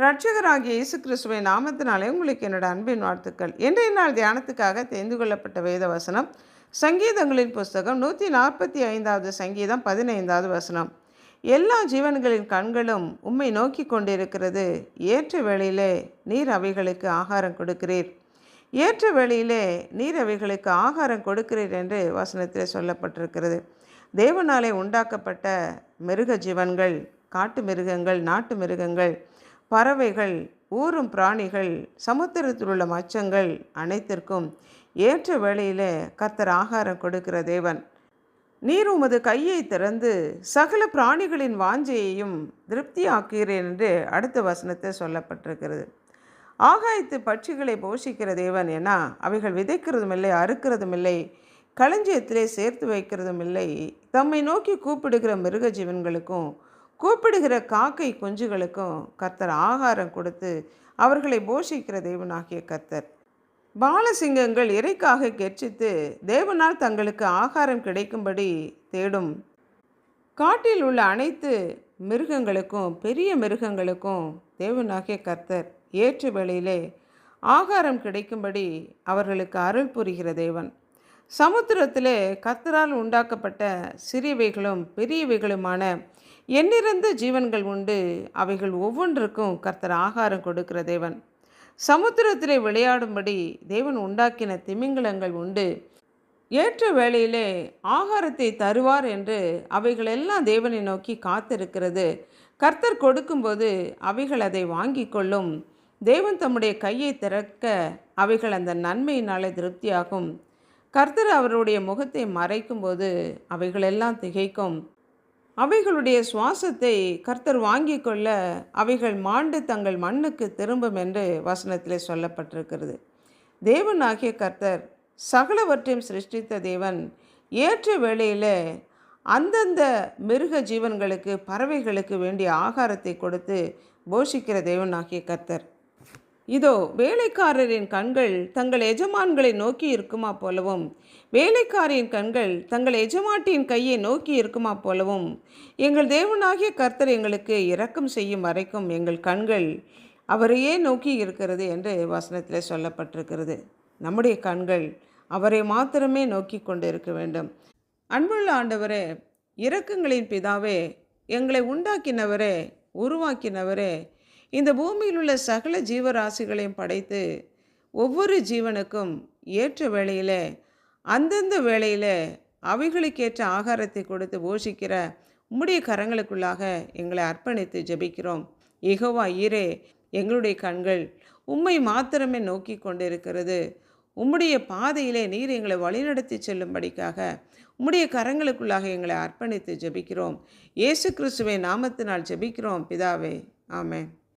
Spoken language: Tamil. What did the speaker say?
ரட்சகராகிய இயேசு கிறிஸ்துவின் நாமத்தினாலே உங்களுக்கு என்னோட அன்பின் வாழ்த்துக்கள். இன்றைய நாள் தியானத்துக்காக தெரிந்து கொள்ளப்பட்ட வேத வசனம் சங்கீதங்களின் புஸ்தகம் நூற்றி நாற்பத்தி ஐந்தாவது சங்கீதம் பதினைந்தாவது வசனம். எல்லா ஜீவன்களின் கண்களும் உம்மை நோக்கி கொண்டிருக்கிறது. ஏற்ற வேளையிலே நீர் அவைகளுக்கு ஆகாரம் கொடுக்கிறீர். ஏற்ற வேளையிலே நீர் அவைகளுக்கு ஆகாரம் கொடுக்கிறீர் என்று வசனத்தில் சொல்லப்பட்டிருக்கிறது. தேவனாலே உண்டாக்கப்பட்ட மிருக ஜீவன்கள் காட்டு மிருகங்கள் நாட்டு மிருகங்கள் பறவைகள் ஊறும் பிராணிகள் சமுத்திரத்தில் உள்ள மச்சங்கள் அனைத்திற்கும் ஏற்ற வேளையில் கர்த்தர் ஆகாரம் கொடுக்கிற தேவன். நீர் உமது கையை திறந்து சகல பிராணிகளின் வாஞ்சையையும் திருப்தியாக்குகிறேன் என்று அடுத்த வசனத்தை சொல்லப்பட்டிருக்கிறது. ஆகாயத்து பட்சிகளை போஷிக்கிற தேவன் என அவைகள் விதைக்கிறதும் இல்லை அறுக்கிறதும் இல்லை களஞ்சியத்திலே சேர்த்து வைக்கிறதும் இல்லை. தம்மை நோக்கி கூப்பிடுகிற மிருக ஜீவன்களுக்கும் கூப்பிடுகிற காக்கை குஞ்சுகளுக்கும் கர்த்தர் ஆகாரம் கொடுத்து அவர்களை போஷிக்கிற தேவனாகிய கர்த்தர். பாலசிங்கங்கள் இறைக்காக கெர்ச்சித்து தேவனால் தங்களுக்கு ஆகாரம் கிடைக்கும்படி தேடும். காட்டில் உள்ள அனைத்து மிருகங்களுக்கும் பெரிய மிருகங்களுக்கும் தேவனாகிய கர்த்தர் ஏற்ற வேளையிலே ஆகாரம் கிடைக்கும்படி அவர்களுக்கு அருள் புரிகிற தேவன். சமுத்திரத்திலே கர்த்தரால் உண்டாக்கப்பட்ட சிறியவைகளும் பெரியவைகளுமான எண்ணிறந்த ஜீவன்கள் உண்டு. அவைகள் ஒவ்வொன்றுக்கும் கர்த்தர் ஆகாரம் கொடுக்கிற தேவன். சமுத்திரத்திலே விளையாடும்படி தேவன் உண்டாக்கின திமிங்கலங்கள் உண்டு. ஏற்ற வேளையிலே ஆகாரத்தை தருவார் என்று அவைகளெல்லாம் தேவனை நோக்கி காத்திருக்கிறது. கர்த்தர் கொடுக்கும்போது அவைகள் அதை வாங்கி கொள்ளும். தேவன் தம்முடைய கையை திறக்க அவைகள் அந்த நன்மையினாலே திருப்தியாகும். கர்த்தர் அவருடைய முகத்தை மறைக்கும்போது அவைகளெல்லாம் திகைக்கும். அவைகளுடைய சுவாசத்தை கர்த்தர் வாங்கி கொள்ள அவைகள் மாண்டு தங்கள் மண்ணுக்கு திரும்பும் என்று வசனத்திலே சொல்லப்பட்டிருக்கிறது. தேவனாகிய கர்த்தர் சகலவற்றையும் சிருஷ்டித்த தேவன் ஏற்ற வேளையில் அந்தந்த மிருக ஜீவன்களுக்கு பறவைகளுக்கு வேண்டிய ஆகாரத்தை கொடுத்து போஷிக்கிற தேவனாகிய கர்த்தர். இதோ வேலைக்காரரின் கண்கள் தங்கள் எஜமான்களை நோக்கி இருக்குமா போலவும் வேலைக்காரியின் கண்கள் தங்கள் எஜமாட்டியின் கையை நோக்கி இருக்குமா போலவும் எங்கள் தேவனாகிய கர்த்தர் எங்களுக்கு இரக்கம் செய்யும் வரைக்கும் எங்கள் கண்கள் அவரையே நோக்கி இருக்கிறது என்று வசனத்தில் சொல்லப்பட்டிருக்கிறது. நம்முடைய கண்கள் அவரை மாத்திரமே நோக்கி கொண்டு இருக்க வேண்டும். அன்புள்ள ஆண்டவரே இரக்கங்களின் பிதாவே எங்களை உண்டாக்கினவரே உருவாக்கினவரே இந்த பூமியில் உள்ள சகல ஜீவராசிகளையும் படைத்து ஒவ்வொரு ஜீவனுக்கும் ஏற்ற வேளையில் அந்தந்த வேளையில் அவைகளுக்கேற்ற ஆகாரத்தை கொடுத்து போஷிக்கிற உம்முடைய கரங்களுக்குள்ளாக எங்களை அர்ப்பணித்து ஜெபிக்கிறோம். இகவா ஈரே எங்களுடைய கண்கள் உம்மை மாத்திரமே நோக்கி கொண்டிருக்கிறது. உம்முடைய பாதையிலே நீர் எங்களை வழிநடத்தி செல்லும்படிக்காக உம்முடைய கரங்களுக்குள்ளாக எங்களை அர்ப்பணித்து ஜெபிக்கிறோம். இயேசு கிறிஸ்துவை நாமத்தினால் ஜெபிக்கிறோம். பிதாவே ஆமென்.